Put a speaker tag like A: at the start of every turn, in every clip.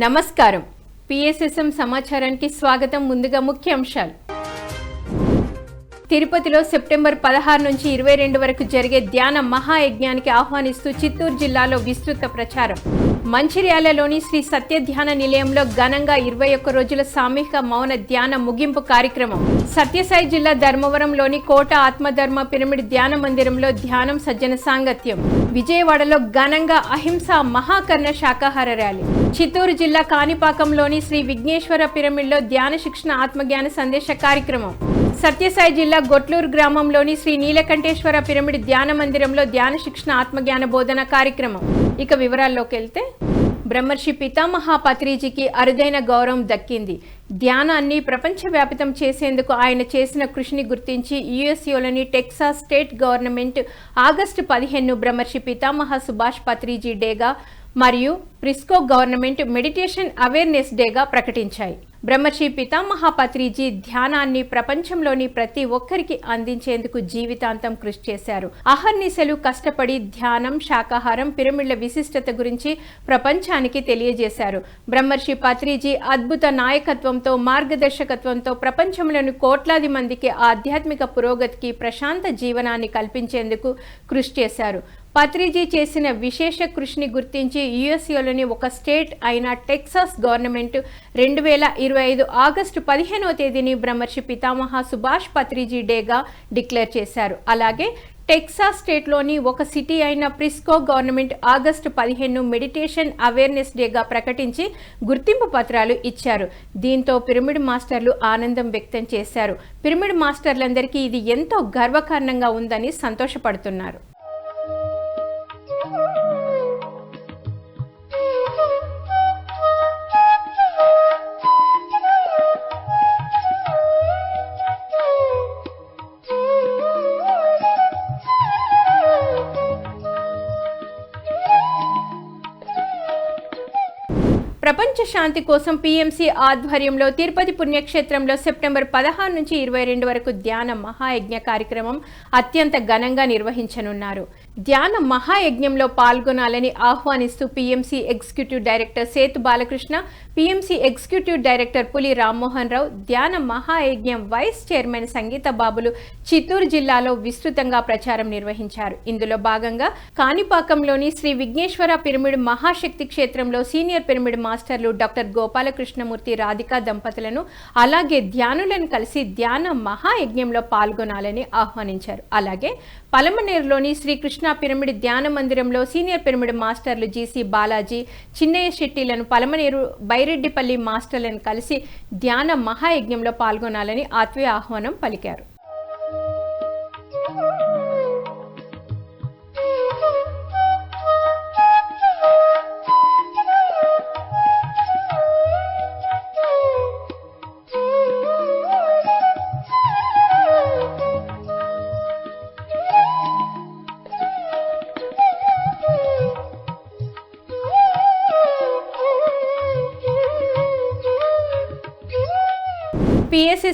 A: నమస్కారం. పిఎస్ఎస్ఎం సమాచారానికి స్వాగతం. ముందుగా ముఖ్య అంశాలు తిరుపతిలో సెప్టెంబర్ పదహారు నుంచి ఇరవై రెండు వరకు జరిగే ధ్యాన మహాయజ్ఞానికి ఆహ్వానిస్తూ చిత్తూరు జిల్లాలో విస్తృత ప్రచారం. మంచిర్యాలలోని శ్రీ సత్య ధ్యాన నిలయంలో ఘనంగా ఇరవై ఒక్క రోజుల సామూహిక మౌన ధ్యాన ముగింపు కార్యక్రమం. సత్యసాయి జిల్లా ధర్మవరంలోని కోట ఆత్మధర్మ పిరమిడ్ ధ్యాన మందిరంలో ధ్యానం సజ్జన సాంగత్యం. విజయవాడలో ఘనంగా అహింస మహాకర్ణ శాకాహార ర్యాలీ. చిత్తూరు జిల్లా కాణిపాకంలోని శ్రీ విఘ్నేశ్వర పిరమిడ్లో ధ్యాన శిక్షణ ఆత్మజ్ఞాన సందేశ కార్యక్రమం. సత్యసాయి జిల్లా గొట్లూరు గ్రామంలోని శ్రీ నీలకంఠేశ్వర పిరమిడ్ ధ్యాన మందిరంలో ధ్యాన శిక్షణ ఆత్మజ్ఞాన బోధన కార్యక్రమం. ఇక వివరాల్లోకి వెళ్తే బ్రహ్మర్షి పితామహ పత్రిజీకి అరుదైన గౌరవం దక్కింది. ధ్యానాన్ని ప్రపంచవ్యాపితం చేసేందుకు ఆయన చేసిన కృషిని గుర్తించి యుఎస్యులోని టెక్సాస్ స్టేట్ గవర్నమెంట్ ఆగస్టు పదిహేను బ్రహ్మర్షి పితామహ సుభాష్ పత్రిజీ డేగా మరియు ప్రిస్కో గవర్నమెంట్ మెడిటేషన్ అవేర్నెస్ డేగా ప్రకటించాయి. బ్రహ్మశ్రీ పితామహ పత్రిజీ ధ్యానాన్ని ప్రపంచంలోని ప్రతి ఒక్కరికి అందించేందుకు జీవితాంతం కృషి చేశారు. అహర్నిశలు కష్టపడి ధ్యానం శాకాహారం పిరమిడ్ల విశిష్టత గురించి ప్రపంచానికి తెలియజేశారు. బ్రహ్మర్షి పత్రిజీ అద్భుత నాయకత్వంతో మార్గదర్శకత్వంతో ప్రపంచంలోని కోట్లాది మందికి ఆధ్యాత్మిక పురోగతికి ప్రశాంత జీవనాన్ని కల్పించేందుకు కృషి చేశారు. పత్రిజీ చేసిన విశేష కృషిని గుర్తించి యుఎస్ఏలోని ఒక స్టేట్ అయిన టెక్సాస్ గవర్నమెంట్ రెండు వేల ఇరవై ఐదు ఆగస్టు పదిహేనవ తేదీని బ్రహ్మర్షి పితామహ సుభాష్ పత్రిజీ డేగా డిక్లేర్ చేశారు. అలాగే టెక్సాస్ స్టేట్లోని ఒక సిటీ అయిన ప్రిస్కో గవర్నమెంట్ ఆగస్టు పదిహేను మెడిటేషన్ అవేర్నెస్ డేగా ప్రకటించి గుర్తింపు పత్రాలు ఇచ్చారు. దీంతో పిరమిడ్ మాస్టర్లు ఆనందం వ్యక్తం చేశారు. పిరమిడ్ మాస్టర్లందరికీ ఇది ఎంతో గర్వకారణంగా ఉందని సంతోషపడుతున్నారు. శాంతి కోసం పిఎంసి ఆధ్వర్యంలో తిరుపతి పుణ్యక్షేత్రంలో సెప్టెంబర్ పదహారు నుంచి ఇరవై రెండు వరకు ధ్యాన మహాయజ్ఞ కార్యక్రమం అత్యంత ఘనంగా నిర్వహించనున్నారు. ధ్యాన మహాయజ్ఞంలో పాల్గొనాలని ఆహ్వానిస్తూ PMC executive director Sethu Balakrishna PMC executive director Puli Rammohan Rao ధ్యాన మహాయజ్ఞం వైస్ చైర్మన్ సంగీత బాబులు చిత్తూరు జిల్లాలో విస్తృతంగా ప్రచారం నిర్వహించారు. ఇందులో భాగంగా కాణిపాకంలోని శ్రీ విఘ్నేశ్వర పిరమిడ్ మహాశక్తి క్షేత్రంలో సీనియర్ పిరమిడ్ మాస్టర్లు డాక్టర్ గోపాలకృష్ణమూర్తి రాధికా దంపతులను అలాగే ధ్యానులను కలిసి ధ్యాన మహాయజ్ఞంలో పాల్గొనాలని ఆహ్వానించారు. అలాగే పలమనేరులోని శ్రీకృష్ణ కృష్ణా పిరమిడ్ ధ్యాన మందిరంలో సీనియర్ పిరమిడ్ మాస్టర్లు జీసీ బాలాజీ చిన్నయ్య శెట్టిలను పలమనేరు బైరెడ్డిపల్లి మాస్టర్లను కలిసి ధ్యాన మహాయజ్ఞంలో పాల్గొనాలని ఆత్మీయ ఆహ్వానం పలికారు.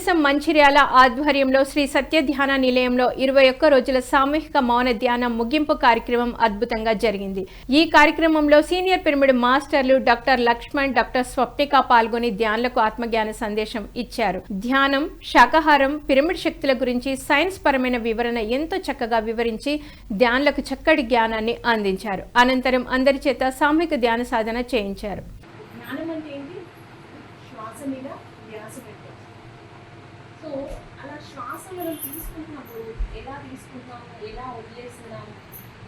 A: దేశం మంచిర్యాల ఆధ్వర్యంలో శ్రీ సత్య ధ్యాన నిలయంలో ఇరవై ఒక్క రోజుల సామూహిక మౌన ధ్యానం ముగింపు కార్యక్రమం అద్భుతంగా జరిగింది. ఈ కార్యక్రమంలో సీనియర్ పిరమిడ్ మాస్టర్లు డాక్టర్ లక్ష్మణ్ డాక్టర్ స్వప్నిక పాల్గొని ధ్యానులకు ఆత్మజ్ఞాన సందేశం ఇచ్చారు. ధ్యానం శాకాహారం పిరమిడ్ శక్తుల గురించి సైన్స్ పరమైన వివరణ ఎంతో చక్కగా వివరించి ధ్యానులకు చక్కటి జ్ఞానాన్ని అందించారు. అనంతరం అందరి చేత సామూహిక ధ్యాన సాధన చేయించారు.
B: జ్ఞానం అంటే ఏంటి శ్వాస మీద ధ్యాస పెట్టడం సో అలా శ్వాస మనం తీసుకుంటున్నప్పుడు ఎలా తీసుకుంటాము ఎలా వదిలేస్తున్నాము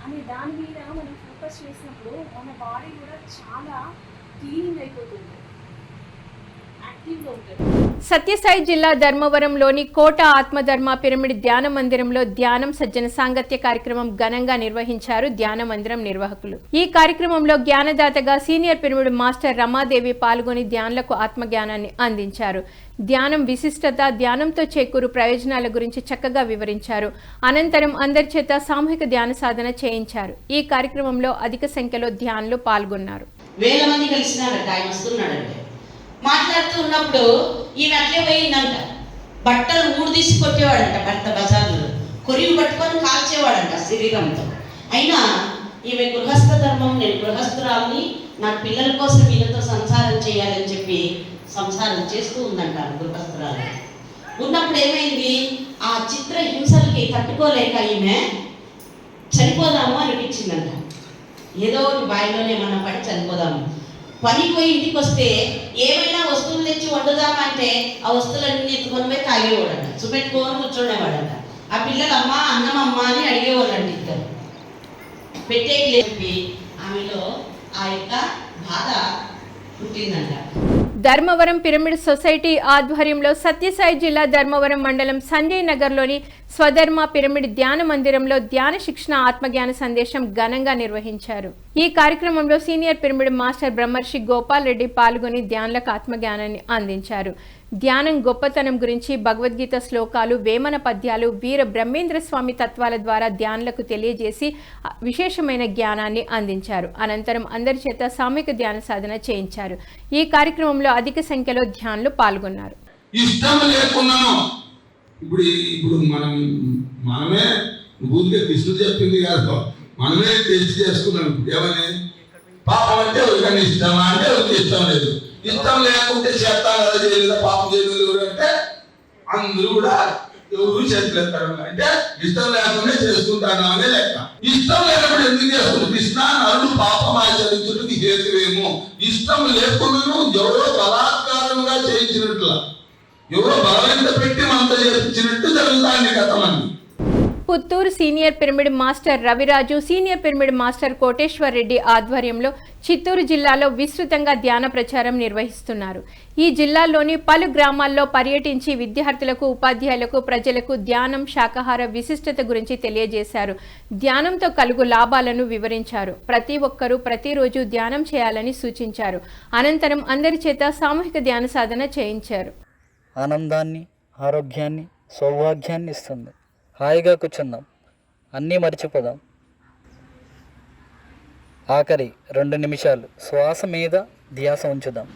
B: అనే దాని మీద మనం ఫోకస్ చేసినప్పుడు మన బాడీ కూడా చాలా క్లీనింగ్ అయిపోతుంది యాక్టివ్గా ఉంటుంది
A: సత్యసాయి జిల్లా ధర్మవరంలోని కోట ఆత్మధర్మ పిరమిడ్ ధ్యాన మందిరంలో ధ్యానం సజ్జన సాంగత్య కార్యక్రమం ఘనంగా నిర్వహించారు ధ్యాన మందిరం నిర్వాహకులు. ఈ కార్యక్రమంలో జ్ఞానదాతగా సీనియర్ పిరమిడ్ మాస్టర్ రమాదేవి పాల్గొని ధ్యానులకు ఆత్మజ్ఞానాన్ని అందించారు. ధ్యానం విశిష్టత ధ్యానంతో చేకూరు ప్రయోజనాల గురించి చక్కగా వివరించారు. అనంతరం అందరి చేత సామూహిక ధ్యాన సాధన చేయించారు. ఈ కార్యక్రమంలో అధిక సంఖ్యలో ధ్యానులు పాల్గొన్నారు.
C: వేల మంది కలిసినారట ఆయన వస్తున్నాడంటే. మాట్లాడుతూ ఉన్నప్పుడు ఈమె అట్లే పోయిందంట. బట్టలు ఊడు తీసి కొట్టేవాడంట భర్త బజార్లో. కొరివి పట్టుకొని కాల్చేవాడంట శరీరంతో అయినా ఈమె గృహస్థ ధర్మం నేను గృహస్థురాల్ని నా పిల్లల కోసం వీళ్ళతో సంసారం చేయాలని చెప్పి సంసారం చేస్తూ ఉందంటారు గృహస్థురాలు. ఉన్నప్పుడు ఏమైంది? ఆ చిత్ర హింసలకి తట్టుకోలేక ఈమె చనిపోదాము అనిపించిందంట. ఏదో ఒకటి మనం పడి చనిపోదాము. పని పోయి ఇంటికి వస్తే ఏమైనా వండుదామంటే ఆ వస్తువులన్నీ ఎత్తుకొని పోయి తాగేవాడంట. చూపెట్టుకొని కూర్చునేవాడంట ఆ పిల్లలు అమ్మ అన్నం అమ్మ అని అడిగేవాళ్ళంట ఇద్దరు. పెట్టేకి లేపి ఆమెలో ఆ యొక్క బాధ పుట్టిందంట.
A: ధర్మవరం పిరమిడ్ సొసైటీ ఆధ్వర్యంలో సత్యసాయి జిల్లా ధర్మవరం మండలం సంజయ్ నగర్లోని స్వధర్మ పిరమిడ్ ధ్యాన మందిరంలో ధ్యాన శిక్షణ ఆత్మజ్ఞాన సందేశం ఘనంగా నిర్వహించారు. ఈ కార్యక్రమంలో సీనియర్ పిరమిడ్ మాస్టర్ బ్రహ్మర్షి గోపాల్ రెడ్డి పాల్గొని ధ్యానులకు ఆత్మజ్ఞానాన్ని అందించారు. ధ్యానం గొప్పతనం గురించి భగవద్గీత శ్లోకాలు వేమన పద్యాలు వీర బ్రహ్మేంద్ర స్వామి తత్వాల ద్వారా ధ్యానులకు తెలియజేసి విశేషమైన జ్ఞానాన్ని అందించారు. అనంతరం అందరి చేత సామూహిక ధ్యాన సాధన చేయించారు. ఈ కార్యక్రమంలో అధిక సంఖ్యలో ధ్యానులు పాల్గొన్నారు.
D: ఇష్టం ఇప్పుడు ఇప్పుడు మనం మనమే ఊరికే కృష్ణ చెప్పింది కాదు. మనమే టెస్ట్ చేసుకున్నాం. ఇప్పుడు ఏమని పాపం అంటే ఒకరికని ఇష్టమా అంటే ఒకరికి ఇష్టం లేదు. ఇష్టం లేకుంటే చేస్తాను కదా చేయలేదా? పాపం చేయలేదు ఎవరు అంటే అందరూ కూడా ఎవరు చేతులేస్తారు అంటే ఇష్టం లేకుండా చేసుకుంటాను అనే లెక్క. ఇష్టం లేనప్పుడు ఎందుకు చేసుకుంటారు కృష్ణ నరుడు పాపం ఆచరించడానికి హేతువేమో. ఇష్టం లేకుండా ఎవరో బలాత్కారంగా చేయించినట్ల. బలవంత పెట్టి మనతో
A: Puttur senior pyramid master Raviraju senior pyramid master Koteswar Reddy ఆధ్వర్యంలో చిత్తూరు జిల్లాలో విస్తృతంగా ధ్యాన ప్రచారం నిర్వహిస్తున్నారు. ఈ జిల్లాలోని పలు గ్రామాల్లో పర్యటించి విద్యార్థులకు ఉపాధ్యాయులకు ప్రజలకు ధ్యానం శాకాహార విశిష్టత గురించి తెలియజేశారు. ధ్యానంతో కలుగు లాభాలను వివరించారు. ప్రతి ఒక్కరూ ప్రతిరోజు ధ్యానం చేయాలని సూచించారు. అనంతరం అందరి చేత సామూహిక ధ్యాన సాధన చేయించారు.
E: ఆనందాన్ని ఆరోగ్యాన్ని సౌభాగ్యాన్ని ఇస్తుంది. హాయిగా కూర్చుందాం. అన్నీ మర్చిపోదాం. ఆఖరి రెండు నిమిషాలు శ్వాస మీద ధ్యాస ఉంచుదాం.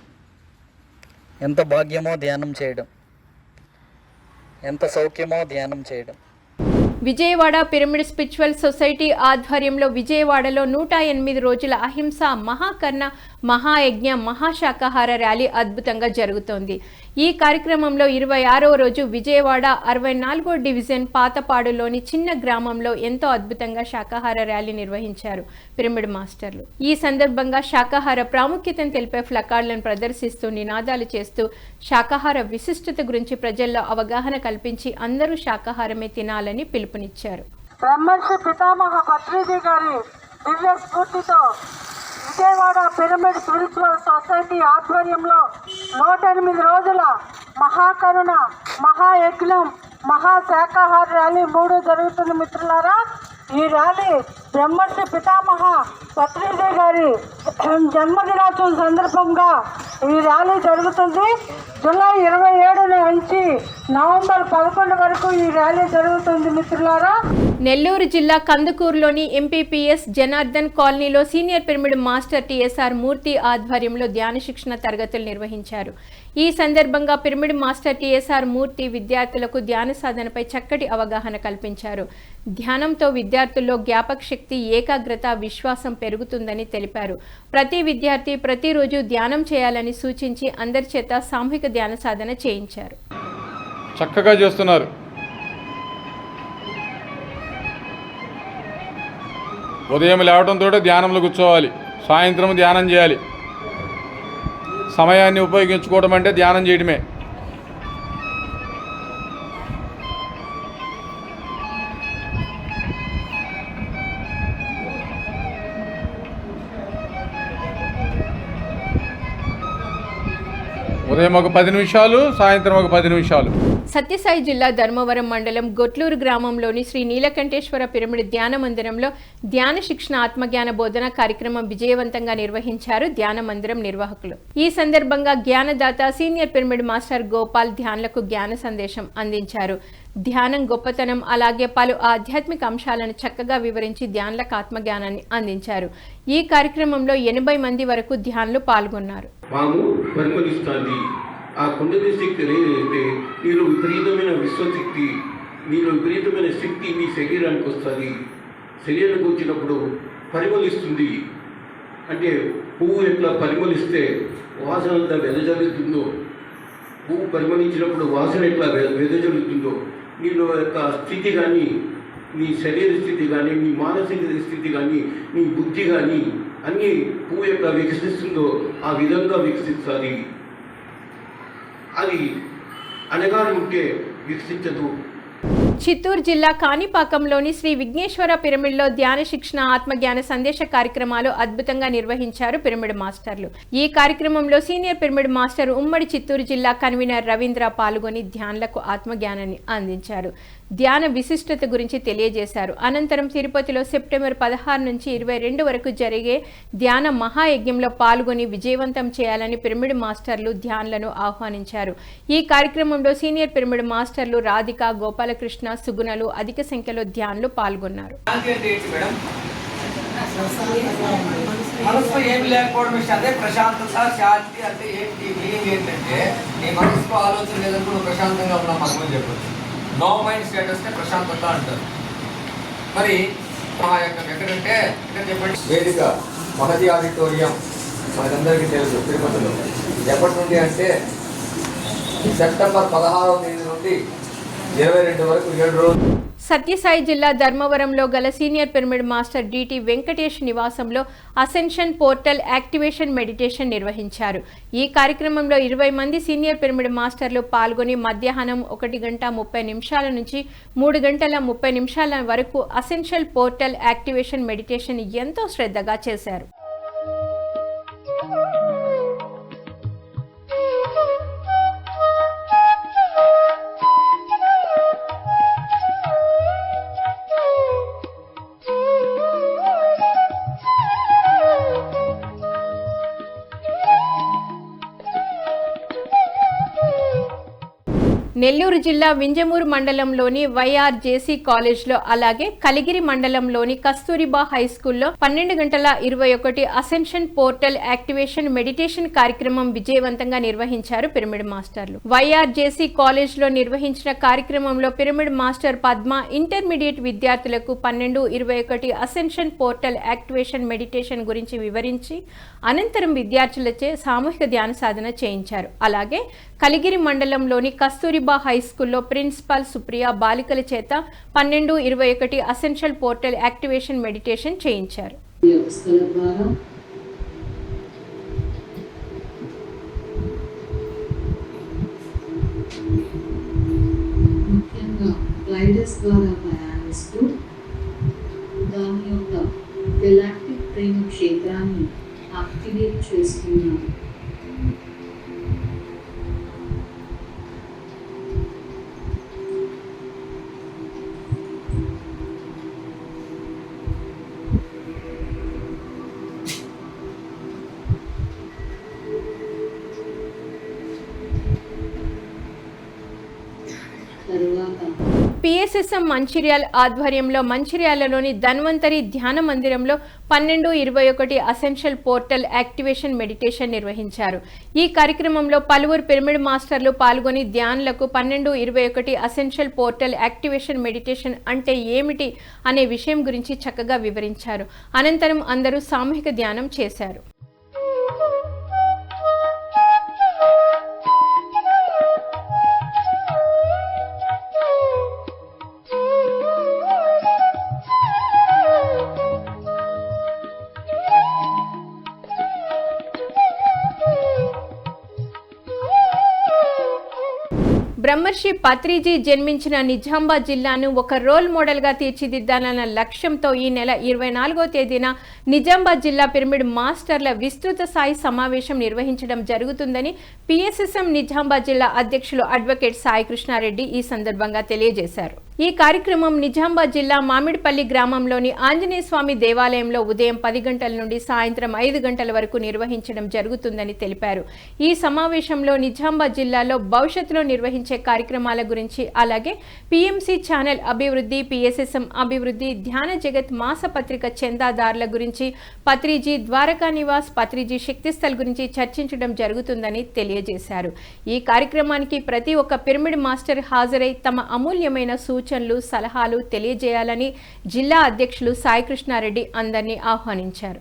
E: ఎంత భాగ్యమో ధ్యానం చేయడం. ఎంత సౌఖ్యమో ధ్యానం చేయడం.
A: విజయవాడ పిరమిడ్ స్పిరిచువల్ సొసైటీ ఆధ్వర్యంలో విజయవాడలో నూట ఎనిమిది రోజుల అహింస మహాకర్ణ మహాయజ్ఞ మహాశాకాహార ర్యాలీ అద్భుతంగా జరుగుతోంది. ఈ కార్యక్రమంలో ఇరవై ఆరవ రోజు విజయవాడ అరవై నాలుగో డివిజన్ పాతపాడులోని చిన్న గ్రామంలో ఎంతో అద్భుతంగా శాకాహార ర్యాలీ నిర్వహించారు పిరమిడ్ మాస్టర్లు. ఈ సందర్భంగా శాకాహార ప్రాముఖ్యతను తెలిపే ఫ్లకార్డులను ప్రదర్శిస్తూ నినాదాలు చేస్తూ శాకాహార విశిష్టత గురించి ప్రజల్లో అవగాహన కల్పించి అందరూ శాకాహారమే తినాలని పిలుపునిచ్చారు.
F: బ్రహ్మర్షి పితామహ గారి దివ్య స్ఫూర్తితో విజయవాడ పిరమిడ్ స్పిరిచువల్ సొసైటీ ఆధ్వర్యంలో నూట ఎనిమిది రోజుల మహాకరుణ మహాయజ్ఞం మహా శాకాహార ర్యాలీ మూడు జరుగుతుంది మిత్రులారా. ఈ ర్యాలీ బ్రహ్మర్షి పితామహ పత్రిజీ గారి జన్మదినోత్సవం సందర్భంగా ఈ ర్యాలీ జరుగుతుంది. జూలై ఇరవై ఏడు నుంచి నవంబర్ పదకొండు వరకు ఈ ర్యాలీ జరుగుతుంది మిత్రులారా.
A: నెల్లూరు జిల్లా కందుకూరులోని ఎంపీపీఎస్ జనార్దన్ కాలనీలో senior pyramid master TSR Murthy ఆధ్వర్యంలో ధ్యాన శిక్షణ తరగతులు నిర్వహించారు. ఈ సందర్భంగా పిరమిడ్ మాస్టర్ టిఎస్ఆర్ మూర్తి విద్యార్థులకు ధ్యాన సాధనపై చక్కటి అవగాహన కల్పించారు. ధ్యానంతో విద్యార్థుల్లో జ్ఞాపక శక్తి ఏకాగ్రత విశ్వాసం పెరుగుతుందని తెలిపారు. ప్రతి విద్యార్థి ప్రతిరోజు ధ్యానం చేయాలని సూచించి అందరి చేత సామూహిక ధ్యాన సాధన చేయించారు.
G: చక్కగా చేస్తున్నారు. ఉదయం లేవడంతో ధ్యానంలో కూర్చోవాలి. సాయంత్రం ధ్యానం చేయాలి. సమయాన్ని ఉపయోగించుకోవడం అంటే ధ్యానం చేయడమే ఉదయం ఒక పది నిమిషాలు సాయంత్రం ఒక పది నిమిషాలు.
A: సత్యసాయి జిల్లా ధర్మవరం మండలం గొట్లూరు గ్రామంలోని శ్రీ నీలకంఠేశ్వర పిరమిడ్ ధ్యాన మందిరంలో ధ్యాన శిక్షణ ఆత్మజ్ఞాన బోధన కార్యక్రమం విజయవంతంగా నిర్వహించారు ధ్యాన మందిరం నిర్వాహకులు. ఈ సందర్భంగా జ్ఞానదాత సీనియర్ పిరమిడ్ మాస్టర్ గోపాల్ ధ్యానులకు జ్ఞాన సందేశం అందించారు. ధ్యానం గొప్పతనం అలాగే పలు ఆధ్యాత్మిక అంశాలను చక్కగా వివరించి ధ్యానులకు ఆత్మజ్ఞానాన్ని అందించారు. ఈ కార్యక్రమంలో ఎనభై మంది వరకు ధ్యానులు పాల్గొన్నారు.
H: ఆ కుండలి శక్తి ఏదైతే నీలో విపరీతమైన విశ్వశక్తి నీలో విపరీతమైన శక్తి నీ శరీరానికి వస్తుంది. శరీరానికి వచ్చినప్పుడు పరిమళిస్తుంది. అంటే పువ్వు ఎట్లా పరిమళిస్తే వాసన అంతా వెదజల్లుతుందో పువ్వు పరిమళించినప్పుడు వాసన ఎట్లా వెదజల్లుతుందో నీలో యొక్క స్థితి కానీ నీ శరీర స్థితి కానీ నీ మానసిక స్థితి కానీ నీ బుద్ధి కానీ అన్నీ పువ్వు ఎట్లా వికసిస్తుందో ఆ విధంగా వికసిస్తుంది. అది అనగానే ఉంటే వికసించదు
A: చిత్తూరు జిల్లా కాణిపాకంలోని శ్రీ విఘ్నేశ్వర పిరమిడ్లో ధ్యాన శిక్షణ ఆత్మజ్ఞాన సందేశ కార్యక్రమాలు అద్భుతంగా నిర్వహించారు పిరమిడ్ మాస్టర్లు. ఈ కార్యక్రమంలో సీనియర్ పిరమిడ్ మాస్టర్ ఉమ్మడి చిత్తూరు జిల్లా కన్వీనర్ రవీంద్ర పాల్గొని ధ్యానులకు ఆత్మజ్ఞానాన్ని అందించారు. ధ్యాన విశిష్టత గురించి తెలియజేశారు. అనంతరం తిరుపతిలో సెప్టెంబర్ పదహారు నుంచి ఇరవై రెండు వరకు జరిగే ధ్యాన మహాయజ్ఞంలో పాల్గొని విజయవంతం చేయాలని పిరమిడ్ మాస్టర్లు ధ్యానులను ఆహ్వానించారు. ఈ కార్యక్రమంలో సీనియర్ పిరమిడ్ మాస్టర్లు రాధిక గోపాలకృష్ణ సుగుణలు అధిక సంఖ్యలో ధ్యానులు పాల్గొన్నారు.
I: మనసులో ఏమి లేకపోవడం ఇష్టం. అదే ప్రశాంతత శాంతి అంటే ఏంటి? మీనింగ్ ఏంటంటే నీ మనసులో ఆలోచన లేదని కూడా ప్రశాంతంగా ఉన్నాం మనం చెప్పచ్చు. నో మైండ్ స్టేటస్ నే ప్రశాంతత అంటారు. మరి మా యొక్క ఎక్కడంటే ఇక్కడ చెప్పండి. వేదిక మహతి ఆడిటోరియం. మనకందరికీ తెలుసు తిరుపతిలో. ఎప్పటి నుండి అంటే సెప్టెంబర్ పదహారవ తేదీ నుండి ఇరవై రెండు వరకు ఏడు రోజులు.
A: సత్యసాయి జిల్లా ధర్మవరంలో గల senior pyramid master DT Venkatesh నివాసంలో అసెన్షన్ పోర్టల్ యాక్టివేషన్ మెడిటేషన్ నిర్వహించారు. ఈ కార్యక్రమంలో ఇరవై మంది సీనియర్ పిరమిడ్ మాస్టర్లు పాల్గొని మధ్యాహ్నం ఒకటి గంట ముప్పై నిమిషాల నుంచి మూడు గంటల ముప్పై నిమిషాల వరకు అసెన్షియల్ పోర్టల్ యాక్టివేషన్ మెడిటేషన్ ఎంతో శ్రద్ధగా చేశారు. నెల్లూరు జిల్లా వింజమూరు మండలంలోని వైఆర్జేసీ కాలేజ్లో అలాగే కలిగిరి మండలంలోని కస్తూరిబా హై స్కూల్లో పన్నెండు గంటల ఇరవై ఒకటి అసెన్షన్ పోర్టల్ యాక్టివేషన్ మెడిటేషన్ కార్యక్రమం విజయవంతంగా నిర్వహించారు పిరమిడ్ మాస్టర్లు. వైఆర్జేసీ కాలేజ్లో నిర్వహించిన కార్యక్రమంలో పిరమిడ్ మాస్టర్ పద్మ ఇంటర్మీడియట్ విద్యార్థులకు పన్నెండు ఇరవై ఒకటి అసెన్షన్ పోర్టల్ యాక్టివేషన్ మెడిటేషన్ గురించి వివరించి అనంతరం విద్యార్థులచే సామూహిక ధ్యాన సాధన చేయించారు. అలాగే కలిగిరి మండలంలోని కస్తూరిబా హై స్కూల్లో ప్రిన్సిపాల్ సుప్రియ బాలికల చేత పన్నెండు ఇరవై ఒకటి అసెన్షియల్ పోర్టల్ యాక్టివేషన్ మెడిటేషన్ చేయించారు.
J: వ్యవస్థల ద్వారా ప్రయాణిస్తూ దాని యొక్క గెలాక్టిక్ ప్రేమ క్షేత్రాన్ని యాక్టివేట్
A: ఆర్ఎస్ఎస్ఎం మంచిర్యాల ఆధ్వర్యంలో మంచిర్యాలలోని ధన్వంతరి ధ్యాన మందిరంలో పన్నెండు ఇరవై ఒకటి అసెన్షియల్ పోర్టల్ యాక్టివేషన్ మెడిటేషన్ నిర్వహించారు. ఈ కార్యక్రమంలో పలువురు పిరమిడ్ మాస్టర్లు పాల్గొని ధ్యానులకు పన్నెండు ఇరవై ఒకటి అసెన్షియల్ పోర్టల్ యాక్టివేషన్ మెడిటేషన్ అంటే ఏమిటి అనే విషయం గురించి చక్కగా వివరించారు. అనంతరం అందరూ సామూహిక ధ్యానం చేశారు. బ్రహ్మర్షి పత్రిజీ జన్మించిన నిజామాబాద్ జిల్లాను ఒక రోల్ మోడల్గా తీర్చిదిద్దాలన్న లక్ష్యంతో ఈ నెల ఇరవై నాలుగో తేదీన నిజామాబాద్ జిల్లా పిరమిడ్ మాస్టర్ల విస్తృత స్థాయి సమావేశం నిర్వహించడం జరుగుతుందని పిఎస్ఎస్ఎం నిజామాబాద్ జిల్లా అధ్యక్షులు అడ్వకేట్ సాయి కృష్ణారెడ్డి ఈ సందర్భంగా తెలియజేశారు. ఈ కార్యక్రమం నిజామాబాద్ జిల్లా మామిడిపల్లి గ్రామంలోని ఆంజనేయ స్వామి దేవాలయంలో ఉదయం పది గంటల నుండి సాయంత్రం ఐదు గంటల వరకు నిర్వహించడం జరుగుతుందని తెలిపారు. ఈ సమావేశంలో నిజామాబాద్ జిల్లాలో భవిష్యత్తులో నిర్వహించే కార్యక్రమాల గురించి అలాగే పిఎంసి ఛానల్ అభివృద్ధి పిఎస్ఎస్ఎం అభివృద్ధి ధ్యాన జగత్ మాసపత్రిక చందాదారుల గురించి పత్రిజీ ద్వారకా నివాస్ పత్రిజీ శక్తిస్థల్ గురించి చర్చించడం జరుగుతుందని తెలియజేశారు. ఈ కార్యక్రమానికి ప్రతి ఒక్క పిరమిడ్ మాస్టర్ హాజరై తమ అమూల్యమైన సూచనలు సలహాలు తెలియజేయాలని జిల్లా అధ్యక్షులు సాయికృష్ణారెడ్డి అందరినీ ఆహ్వానించారు.